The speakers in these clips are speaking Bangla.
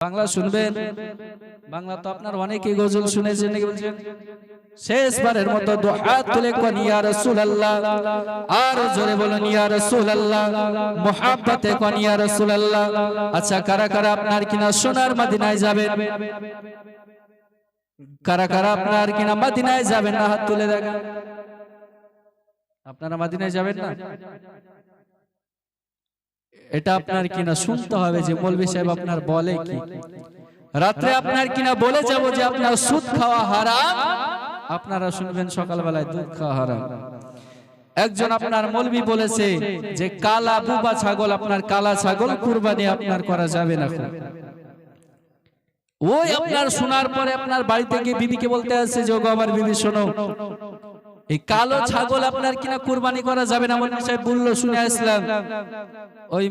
বাংলা শুনবেন। বাংলা তো আপনার অনেকেই গজল শুনেছেন বলছেন শেষবারের মতো হাত তুলে কোন ইয়া রাসূলুল্লাহ। আর জোরে বলুন ইয়া রাসূলুল্লাহ। মুহাব্বতে কোন ইয়া রাসূলুল্লাহ। আচ্ছা কারা কারা আপনার কিনা সোনার মদিনায় যাবেন? কারা কারা আপনার কিনা মদিনায় যাবেন? না হাত তুলে দেখেন। আপনারা মদিনায় যাবেন না? এটা আপনার কিনা শুনতে হবে যে মৌলভী সাহেব আপনার বলে কি? রাত্রে আপনার কিনা বলে যাব যে আপনার সুদ খাওয়া হারাম আপনারা শুনবেন সকালবেলায় দুধ খাওয়া হারাম। একজন আপনার মৌলবি বলেছে যে কালা বুবা ছাগল আপনার কালা ছাগল কুরবানি আপনার করা যাবে না। ওই আপনার শোনার পরে আপনার বাড়িতে গিয়ে বিবিকে বলতে আসছে যে আমার বিবি শোনো। এই কালো ছাগল আপনার কিনা কুরবানি করা যাবে না মৌলভী সাহেব বলল শুনে আসলাম। ওই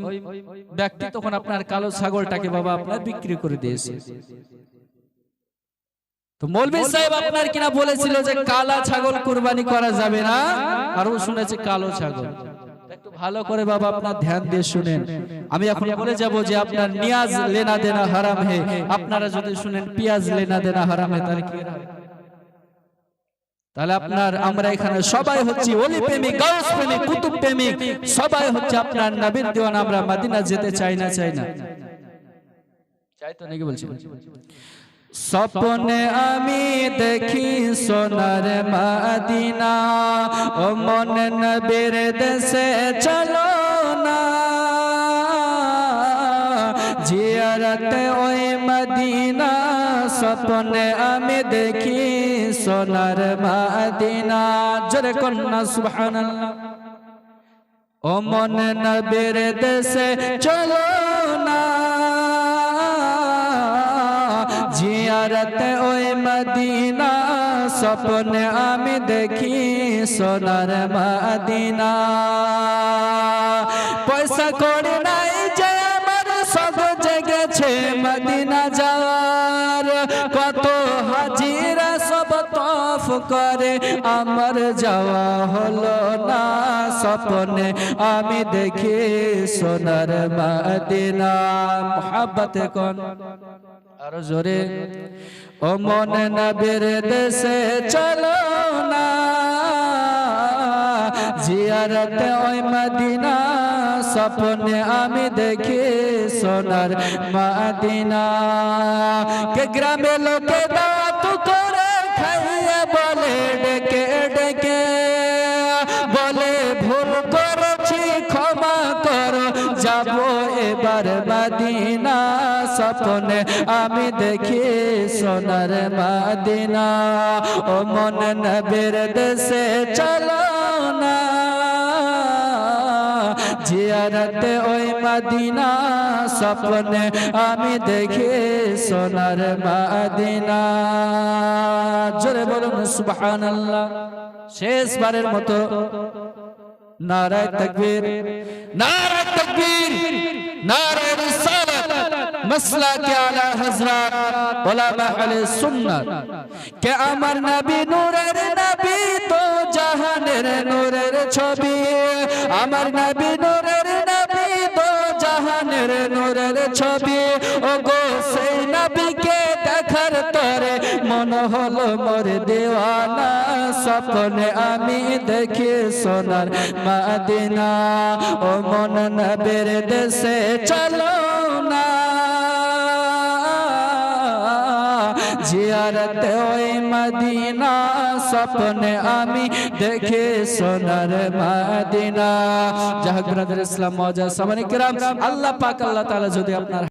ব্যক্তি তখন আপনার কালো ছাগলটাকে বাবা আপনার বিক্রি করে দিয়েছে। তো মৌলভী সাহেব আপনার কিনা বলেছিল যে কালা ছাগল কুরবানি করা যাবে না আর ও শুনেছে কালো ছাগল। একটু ভালো করে বাবা আপনার ধ্যান দিয়ে শুনেন। আমি এখন বলে যাব যে আপনার নিয়াজ লেনা দেনা হারাম হে। আপনারা যদি শুনেন পিয়াজ লেনা দেনা হারাম হে তাহলে কি? তাহলে আপনার আমরা এখানে সবাই হচ্ছি ওলি প্রেমিক গাউস প্রেমিক কুতুব প্রেমিক। সবাই হচ্ছে আপনার নবীর দেওয়ান আমরা মদিনা যেতে চাই না চাই না। চাই তো নাকি বলছি? স্বপ্নে আমি দেখি সোনার মাদিনা ও মন নবীর দেশে চলো। জিয়ারতে ওই মদিনা, স্বপ্নে আমি দেখি সোনার মাদিনা। জোরে কন্যা, সুবহানাল্লাহ। ও মন নবীর দেশে চলো না। জিয়ারতে ওই মদিনা, স্বপ্নে আমি দেখি সোনার মদিনা। পয়সা করে জেগেছে মদিনা যাওয়ার। কত হাজিরা সব তফ করে। আমার যাওয়া হলো না স্বপ্নে। আমি দেখি সোনার মদিনা। মোহাব্বতে কোন? আরও জোরে। ও মন নবীর দেশে চলো না। জিয়ারত ওই মদিনা স্বপ্নে আমি দেখি সোনার মদিনা। কে গ্রামে লোকে দাঁত করে খাইয়ে বলে, ডেকে ডেকে। বলে, ভুল করেছি, ক্ষমা করো, যাব এবার মদিনা। স্বপ্নে আমি দেখি সোনার মাদিনা। ও মন নবীর দেশে চলো না। জিয়ারতে ওই মদিনা, স্বপ্নে আমি দেখি সোনার মদিনা। জোরে বলুন, সুবহানাল্লাহ। শেষবারের মতো নারায় তকবীর নারায় তকবীর, নারায় মাসলা কে আলা হযরত উলামা আহলে সুন্নাত। কে আমার নবী নূরের নবী তো জাহানের নূরের ছবি। আমার নবী নূরের নবী তো জাহানের নূরের ছবি। ও গো সেই নবীকে দেখার তরে মন হলো মোর দেওয়ানা। স্বপ্নে আমি দেখি সোনার মাদিনা। ও মন নবের দেশে চলো। জিয়ারত ওই মদিনা, স্বপ্নে আমি দেখে সোনার মদিনা। জাহাক ইসলাম মজা সামানিকরাম আল্লাহ পাক, আল্লাহ তাআলা যদি আপনার